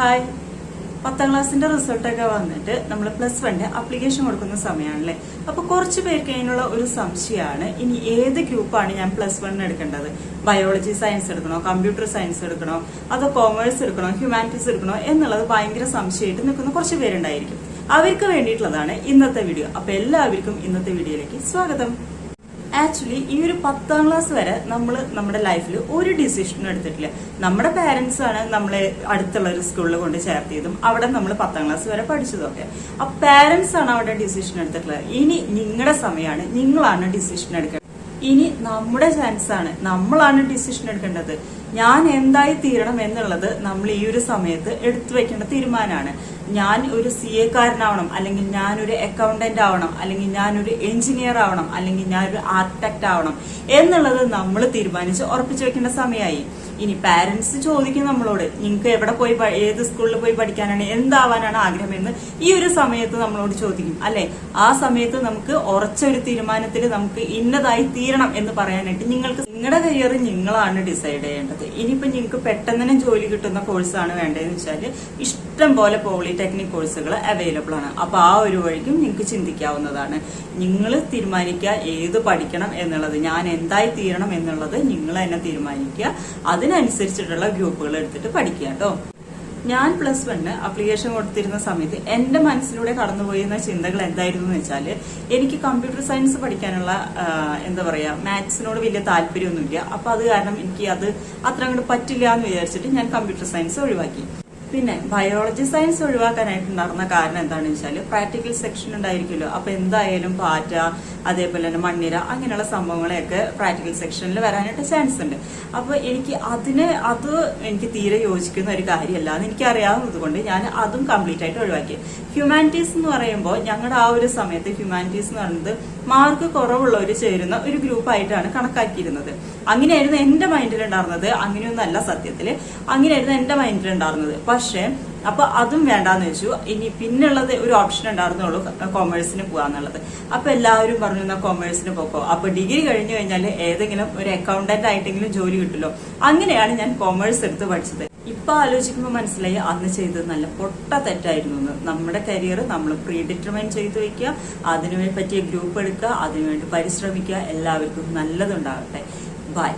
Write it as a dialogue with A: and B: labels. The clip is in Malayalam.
A: ഹായ് പത്താം ക്ലാസ്സിന്റെ റിസൾട്ടൊക്കെ വന്നിട്ട് നമ്മൾ പ്ലസ് വണ്ണിന് അപ്ലിക്കേഷൻ കൊടുക്കുന്ന സമയമാണല്ലേ അപ്പൊ കുറച്ച് പേർക്ക് അതിനുള്ള ഒരു സംശയമാണ്. ഇനി ഏത് ഗ്രൂപ്പാണ് ഞാൻ പ്ലസ് വണ്ണിന് എടുക്കേണ്ടത്? ബയോളജി സയൻസ് എടുക്കണോ? കമ്പ്യൂട്ടർ സയൻസ് എടുക്കണോ? അതോ കോമേഴ്സ് എടുക്കണോ? ഹ്യൂമാനിറ്റീസ് എടുക്കണോ? എന്നുള്ളത് ഭയങ്കര സംശയമായിട്ട് നിൽക്കുന്ന കുറച്ച് പേരുണ്ടായിരിക്കും. അവർക്ക് വേണ്ടിയിട്ടുള്ളതാണ് ഇന്നത്തെ വീഡിയോ അപ്പൊ എല്ലാവർക്കും ഇന്നത്തെ വീഡിയോയിലേക്ക് സ്വാഗതം. ആക്ച്വലി ഈ ഒരു പത്താം ക്ലാസ് വരെ നമ്മൾ നമ്മുടെ ലൈഫിൽ ഒരു ഡിസിഷനും എടുത്തിട്ടില്ല. നമ്മുടെ പാരന്റ്സ് ആണ് നമ്മളെ അടുത്തുള്ള ഒരു സ്കൂളിൽ കൊണ്ട് ചേർത്തിയതും അവിടെ നമ്മൾ പത്താം ക്ലാസ് വരെ പഠിച്ചതൊക്കെ. ആ പാരന്റ്സ് ആണ് അവിടെ ഡിസിഷൻ എടുത്തിട്ടുള്ളത്. ഇനി നിങ്ങളുടെ സമയമാണ് നിങ്ങളാണ് ഡിസിഷൻ എടുക്കേണ്ടത്. ഇനി നമ്മുടെ ചാൻസ് ആണ്. നമ്മളാണ് ഡിസിഷൻ എടുക്കേണ്ടത്. ഞാൻ എന്തായി തീരണം എന്നുള്ളത് നമ്മൾ ഈ ഒരു സമയത്ത് എടുത്തു വെക്കേണ്ട തീരുമാനമാണ്. ഞാൻ ഒരു സി എ കാരനാവണം അല്ലെങ്കിൽ ഞാനൊരു അക്കൗണ്ടന്റ് ആവണം അല്ലെങ്കിൽ ഞാനൊരു എഞ്ചിനീയർ ആവണം അല്ലെങ്കിൽ ഞാനൊരു ആർക്കിടെക്ട് ആവണം എന്നുള്ളത് നമ്മൾ തീരുമാനിച്ച് ഉറപ്പിച്ചു വെക്കേണ്ട സമയമായി. ഇനി പാരന്റ്സ് ചോദിക്കും നമ്മളോട് നിങ്ങൾക്ക് എവിടെ പോയി ഏത് സ്കൂളിൽ പോയി പഠിക്കാനാണ് എന്താവാനാണ് ആഗ്രഹമെന്ന്? ഈ ഒരു സമയത്ത് നമ്മളോട് ചോദിക്കും അല്ലെ? ആ സമയത്ത് നമുക്ക് ഉറച്ച ഒരു തീരുമാനത്തിൽ നമുക്ക് ഇന്നതായി തീരണം എന്ന് പറയാനായിട്ട് നിങ്ങൾക്ക് നിങ്ങളുടെ കരിയർ നിങ്ങളാണ് ഡിസൈഡ് ചെയ്യേണ്ടത്. ഇനിയിപ്പോ നിങ്ങൾക്ക് പെട്ടെന്ന് തന്നെ ജോലി കിട്ടുന്ന കോഴ്സാണ് വേണ്ടതെന്ന് വെച്ചാൽ ഇഷ്ടം പോലെ പോളിടെക്നിക് കോഴ്സുകൾ അവൈലബിൾ ആണ്. അപ്പൊ ആ ഒരു വഴിക്കും നിങ്ങൾക്ക് ചിന്തിക്കാവുന്നതാണ്. നിങ്ങൾ തീരുമാനിക്കുക ഏത് പഠിക്കണം എന്നുള്ളത് ഞാൻ എന്തായി തീരണം എന്നുള്ളത് നിങ്ങൾ തന്നെ തീരുമാനിക്കുക. അതിനനുസരിച്ചിട്ടുള്ള ഗ്രൂപ്പുകൾ എടുത്തിട്ട് പഠിക്കുക കേട്ടോ. ഞാൻ പ്ലസ് വണ്ണ് അപ്ലിക്കേഷൻ കൊടുത്തിരുന്ന സമയത്ത് എന്റെ മനസ്സിലൂടെ കടന്നുപോയിരുന്ന ചിന്തകൾ എന്തായിരുന്നു എന്ന് വെച്ചാൽ എനിക്ക് കമ്പ്യൂട്ടർ സയൻസ് പഠിക്കാനുള്ള എന്താ പറയാ മാത്സിനോട് വലിയ താല്പര്യമൊന്നുമില്ല. അപ്പൊ അത് കാരണം എനിക്ക് അത് അത്ര അങ്ങോട്ട് പറ്റില്ല എന്ന് വിചാരിച്ചിട്ട് ഞാൻ കമ്പ്യൂട്ടർ സയൻസ് ഒഴിവാക്കി. പിന്നെ ബയോളജി സയൻസ് ഒഴിവാക്കാനായിട്ട് നടന്ന കാരണം എന്താണെന്ന് വെച്ചാൽ പ്രാക്ടിക്കൽ സെക്ഷൻ ഉണ്ടായിരിക്കുമല്ലോ. അപ്പൊ എന്തായാലും പാറ്റ അതേപോലെ തന്നെ മണ്ണിര അങ്ങനെയുള്ള സംഭവങ്ങളെയൊക്കെ പ്രാക്ടിക്കൽ സെക്ഷനിൽ വരാനായിട്ട് ചാൻസ് ഉണ്ട്. അപ്പോൾ എനിക്ക് അതിന് അത് എനിക്ക് തീരെ യോജിക്കുന്ന ഒരു കാര്യമല്ല എന്ന് എനിക്ക് അറിയാവുന്നത് കൊണ്ട് ഞാൻ അതും കംപ്ലീറ്റ് ആയിട്ട് ഒഴിവാക്കി. ഹ്യൂമാനിറ്റീസ് എന്ന് പറയുമ്പോൾ ഞങ്ങളുടെ ആ ഒരു സമയത്ത് ഹ്യൂമാനിറ്റീസ് എന്ന് പറയുന്നത് മാർക്ക് കുറവുള്ളവർ ചേരുന്ന ഒരു ഗ്രൂപ്പായിട്ടാണ് കണക്കാക്കിയിരുന്നത്. അങ്ങനെയായിരുന്നു എന്റെ മൈൻഡിൽ ഉണ്ടായിരുന്നത്. അങ്ങനെയൊന്നല്ല സത്യത്തിൽ അങ്ങനെയായിരുന്നു എന്റെ മൈൻഡിൽ ഉണ്ടായിരുന്നത്. പക്ഷേ അപ്പൊ അതും വേണ്ടാന്ന് വെച്ചു ഇനി പിന്നുള്ളത് ഒരു ഓപ്ഷൻ ഉണ്ടായിരുന്നുള്ളൂ കൊമേഴ്സിന് പോകാന്നുള്ളത് അപ്പൊ എല്ലാവരും പറഞ്ഞു എന്നാൽ കൊമേഴ്സിന് പോക്കോ. അപ്പൊ ഡിഗ്രി കഴിഞ്ഞു കഴിഞ്ഞാൽ ഏതെങ്കിലും ഒരു അക്കൗണ്ടന്റ് ആയിട്ടെങ്കിലും ജോലി കിട്ടുമല്ലോ. അങ്ങനെയാണ് ഞാൻ കൊമേഴ്സ് എടുത്ത് പഠിച്ചത്. ഇപ്പൊ ആലോചിക്കുമ്പോൾ മനസ്സിലായി അന്ന് ചെയ്തത് നല്ല പൊട്ട തെറ്റായിരുന്നു നമ്മുടെ കരിയർ നമ്മൾ പ്രീ ഡിറ്റർമൈൻ ചെയ്തു വെക്കുക അതിനു പറ്റിയ ഗ്രൂപ്പ് എടുക്കുക അതിനുവേണ്ടി പരിശ്രമിക്കുക എല്ലാവർക്കും നല്ലതുണ്ടാകട്ടെ. ബൈ